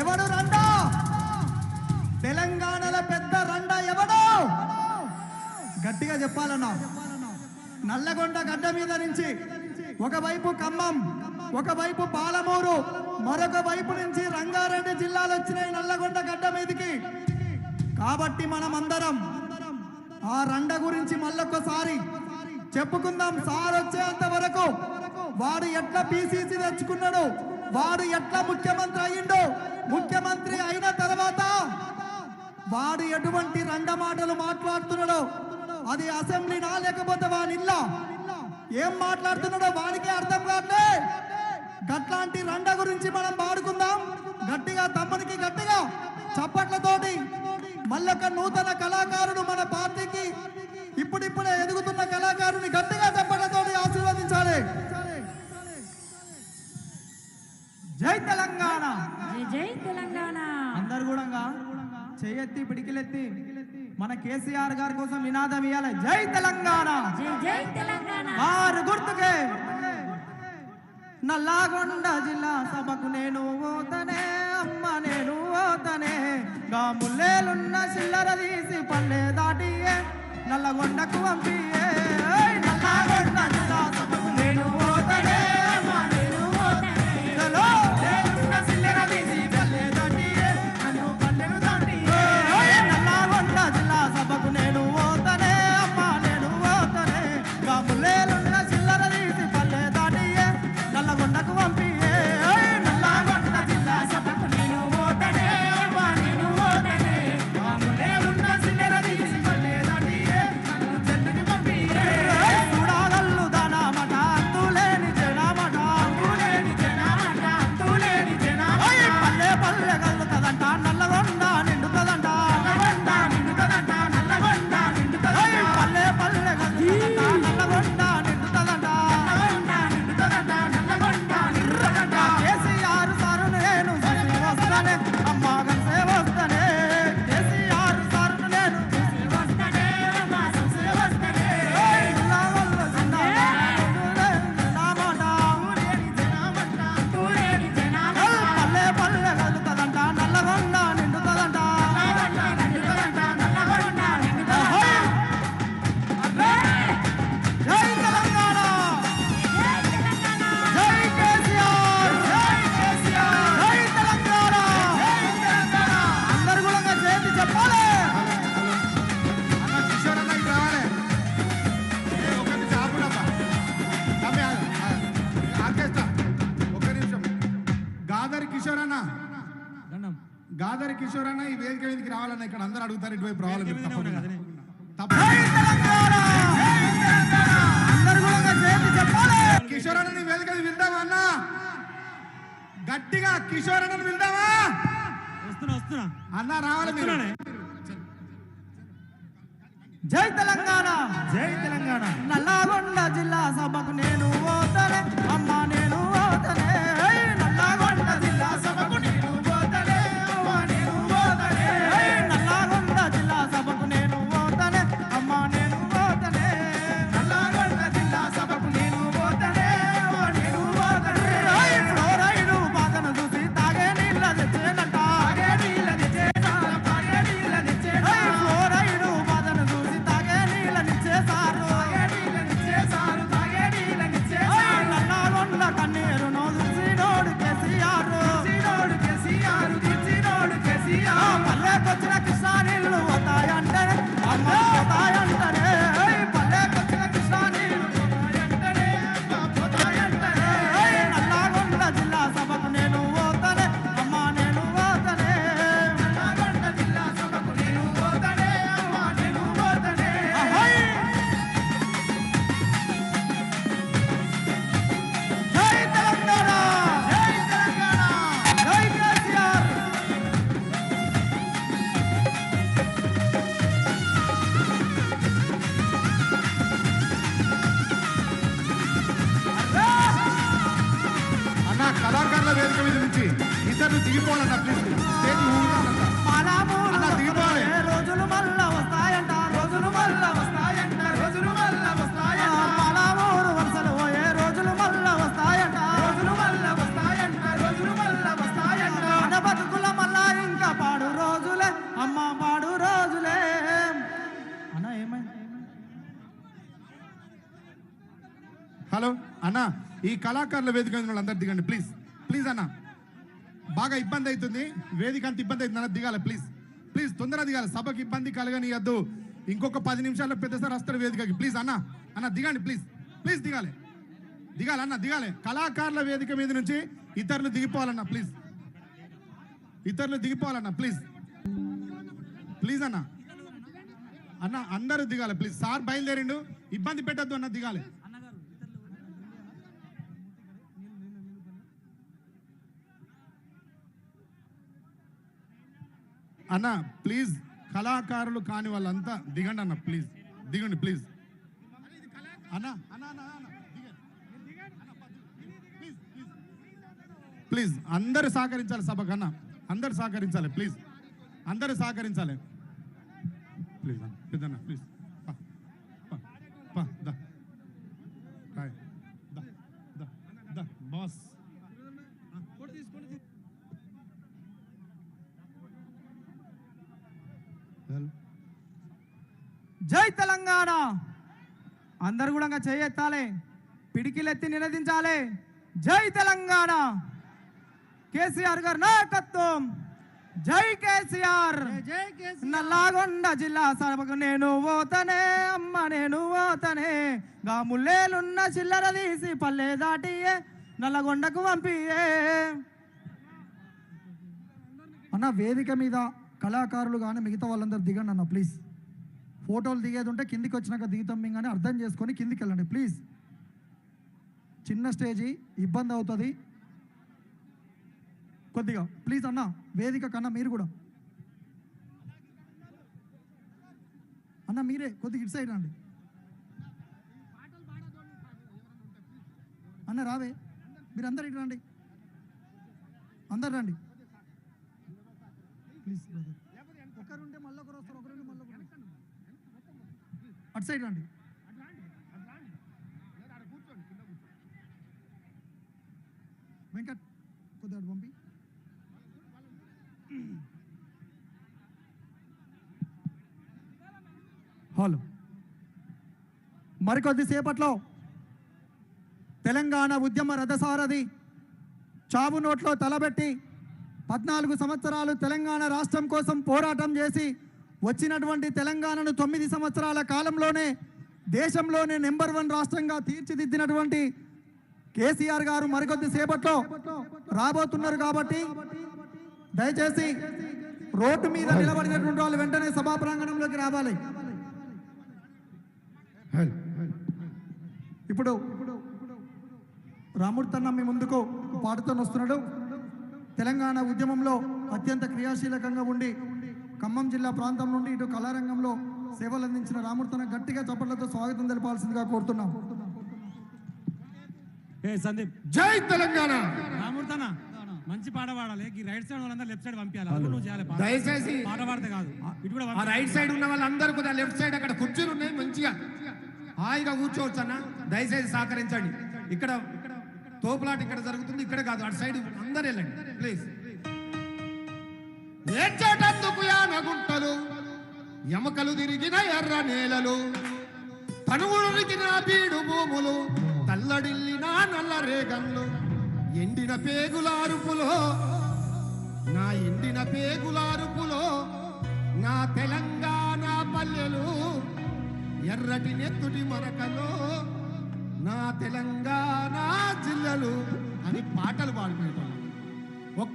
ఎవడు రండా? తెలంగాణలో పెద్ద రండా ఎవడు? గట్టిగా చెప్పాలన్నా. నల్లగొండ గడ్డ మీద నుంచి ఒకవైపు ఖమ్మం ఒకవైపు పాలమూరు మరొక వైపు నుంచి రంగారెడ్డి జిల్లాలు వచ్చినాయి నల్లగొండ గడ్డ మీదకి. కాబట్టి మనం అందరం ఆ రండ గురించి మళ్ళొక్కసారి చెప్పుకుందాం. సార్ వచ్చేంత వరకు వాడు ఎట్లా పిసిసి తెచ్చుకున్నాడు? వాడు ఎట్లా ముఖ్యమంత్రి అయ్యిండు ముఖ్యమంత్రి అయిన తర్వాత వాడు ఎటువంటి రండమాటలు మాట్లాడుతున్నాడో అది అసెంబ్లీనా లేకపోతే వాని ఇల్లా? ఏం మాట్లాడుతున్నాడో వానికి అర్థం కావట్లే. గట్లాంటి రండ గురించి మనం పాడుకుందాం గట్టిగా తమ్మునికి గట్టిగా చప్పట్లతోటి మళ్ళొక నూతన కళాకారుడు మన పార్టీకి ఇప్పుడిప్పుడే ఎదుగుతున్న కళాకారుడు మన కేసీఆర్ గారి కోసం నినాదం ఇవ్వాలి జై తెలంగాణ. ఆరు గుర్తుకే. నల్లాగొండ జిల్లా సభకు నేను పోతనే అమ్మ నేను పోతనే గా ముల్లేలున్న చిల్లర తీసి పల్లె దాటియే నల్లగొండకు పంపియే. నల్లాగొండ గాదరి కిషోర్ అన్న ఈ వేదిక మీదకి రావాలన్న ఇక్కడ అందరూ అడుగుతారు ఇటువైపు రావాలి కిషోర్ అన్న నీ వేదిక మీద విందామా అన్న? గట్టిగా కిషోర్ అన్నని విందామా? వస్తున్నా వస్తున్నా. అన్న రావాలి మీరు. జై తెలంగాణ! జై తెలంగాణ. నల్లగొండ జిల్లా సభకు నేను పోతనే అమ్మ నేను పల్లెకొచ్చిన కృష్ణా నీళ్ళు పోతాయంటే ఇద్దరు దిగిపోవాలన్నా ప్లీజ్ రోజులు మళ్ళా వస్తాయంట. రోజులు మళ్ళా రోజులు మళ్ళా వస్తాయంట. రోజులు ఇంకా పాడు రోజులే. పాడు రోజులే. ఏమైంది? హలో అన్నా ఈ కళాకారుల వేదిక వాళ్ళందరూ దిగండి ప్లీజ్ ప్లీజ్ అన్నా. బాగా ఇబ్బంది అవుతుంది. వేదిక అంత ఇబ్బంది అవుతుంది. అన్నది దిగాలి ప్లీజ్ ప్లీజ్ తొందరగా దిగాలి. సభకి ఇబ్బంది కలగనియద్దు ఇంకొక పది నిమిషాల్లో పెద్ద సార్ వేదికకి. ప్లీజ్ అన్న అన్న దిగండి ప్లీజ్ ప్లీజ్ దిగాలి. దిగాలి అన్న దిగాలి. కళాకారుల వేదిక మీద నుంచి ఇతరులు దిగిపోవాలన్న ప్లీజ్ ఇతరులు దిగిపోవాలన్న ప్లీజ్ ప్లీజ్ అన్న. అన్న అందరూ దిగాలి ప్లీజ్ సార్ బయలుదేరిండు. ఇబ్బంది పెట్టద్దు అన్న దిగాలి. అన్న ప్లీజ్ కళాకారులు కాని వాళ్ళంతా దిగండి అన్న ప్లీజ్ దిగండి ప్లీజ్ అన్న ప్లీజ్, అందరు సహకరించాలి సభ అన్న. అందరు సహకరించాలి ప్లీజ్ అందరు సహకరించాలి. ప్లీజ్ అన్న పెద్దన్న ప్లీజ్ పా, పా, జై తెలంగాణ. అందరు కూడా చేయెత్తాలి. పిడికిలెత్తి నినదించాలి. జై తెలంగాణ. కేసీఆర్ గారి నాయకత్వం. జై కేసీఆర్. నల్లాగొండ జిల్లా సభకు నేను పోతనే అమ్మ నేను పోతనే. గా ముల్లేలున్న చిల్లర తీసి పల్లె దాటియే నల్లగొండకు పంపియే. అన్న వేదిక మీద కళాకారులు కానీ మిగతా వాళ్ళందరూ దిగండి అన్న ప్లీజ్. ఫోటోలు దిగేది ఉంటే కిందికి వచ్చినాక దిగుతాం మేము కానీ అర్థం చేసుకొని కిందికి వెళ్ళండి ప్లీజ్. చిన్న స్టేజీ ఇబ్బంది అవుతుంది. కొద్దిగా ప్లీజ్ అన్న వేదిక కన్నా మీరు కూడా. అన్న మీరే కొద్దిగా ఇటు సైడ్ రండి. అన్న రావే. మీరు అందరు ఇటు రండి. అందరు రండి. ప్లీజ్ ఒకరుంటే మళ్ళీ ఒకరు వస్తారు అటు సైడ్ రండి. వెంకట్ కొద్దిగా పంపి. హలో. మరికొద్ది సేపట్లో తెలంగాణ ఉద్యమ రథసారథి చావు నోట్లో తలబెట్టి పద్నాలుగు సంవత్సరాలు తెలంగాణ రాష్ట్రం కోసం పోరాటం చేసి వచ్చినటువంటి తెలంగాణను తొమ్మిది సంవత్సరాల కాలంలోనే దేశంలోనే నెంబర్ వన్ రాష్ట్రంగా తీర్చిదిద్దినటువంటి కేసీఆర్ గారు మరికొద్ది సేపట్లో రాబోతున్నారు కాబట్టి దయచేసి రోడ్డు మీద నిలబడినటువంటి వాళ్ళు వెంటనే సభా ప్రాంగణంలోకి రావాలి. ఇప్పుడు రాముడితన్న మీ ముందుకు పాడుతూ వస్తున్నాడు తెలంగాణ ఉద్యమంలో అత్యంత క్రియాశీలకంగా ఉండి ఖమ్మం జిల్లా ప్రాంతం నుండి ఇటు కళారంగంలో సేవలు అందించిన రాముడితన గట్టిగా చప్పట్లతో స్వాగతం తెలపాల్సిందిగా కోరుతున్నాం. ఏ సందీప్. జై తెలంగాణ! రాముడితోనా మంచి పాట పాడాలి. ఈ రైట్ సైడ్ వాళ్ళందరూ లెఫ్ట్ సైడ్ పంపించాలి. అది నువ్వు చేయాలి. దయచేసి పాట పాడితే కాదు. ఇటు కూడా. రైట్ సైడ్ ఉన్న వాళ్ళందరూ కూడా లెఫ్ట్ సైడ్ అక్కడ కుర్చీలు ఉన్నాయి మంచిగా. హాయిగా కూర్చోవచ్చు అన్న. దయచేసి సహకరించండి. ఇక్కడ తోపులాట ఇక్కడ జరుగుతుంది. ఇక్కడ కాదు. అటు సైడ్ అందరు వెళ్ళండి. ప్లీజ్. ఏడ్చేటందుకు యానగుంటలు ఎమకలు తిరిగిన ఎర్ర నేలలు తనుగుడికిన బీడు భూములు తల్లడిల్లిన నల్ల రేగన్లు ఎండిన పేగులారుపులో నా ఎండిన పేగులారుపులో నా తెలంగాణ పల్లెలు ఎర్రటి నెత్తుటి మరకలో నా తెలంగాణ జిల్లలు అని పాటలు పాడుకునేటోళ్ళు ఒక్క